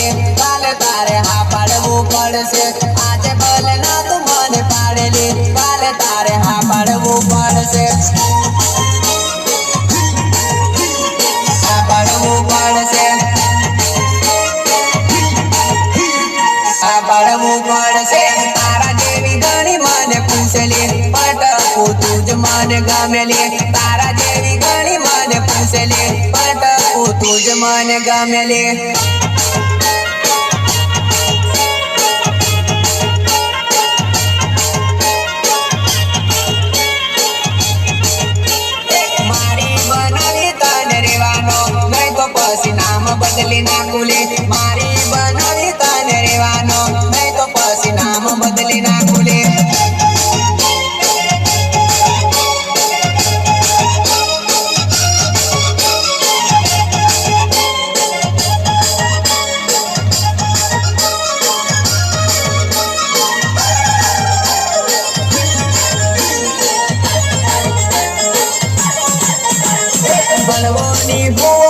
લાગે કાલ તારે હા પાડવું પડશે આજે ભલે ના તું મને પાડેલી કાલ તારે હા પાડવું પડશે પાડવું પડશે પાડવું પડશે તારા જેવી ઘણી મને પૂછેલી પટકું તું જ મને ગમેલી તારા જેવી ઘણી મને પૂછેલી પટકું તું જ મને ગમેલી બદલી નાખું લે મારી બનાવી તને રેવાનો નહીં તો પછી નામ બદલી નાખું લે ભૂવો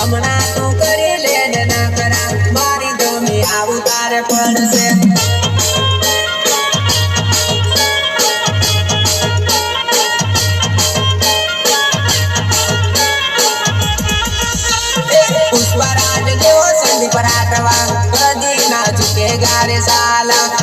હમણાં તું કરી લે ને કરા મારી ગમે આવું તારે પડશે પુષ્પરાજ જેવો સંદીપ રાઠવા કદી ના ચૂકે ગારે સાલા.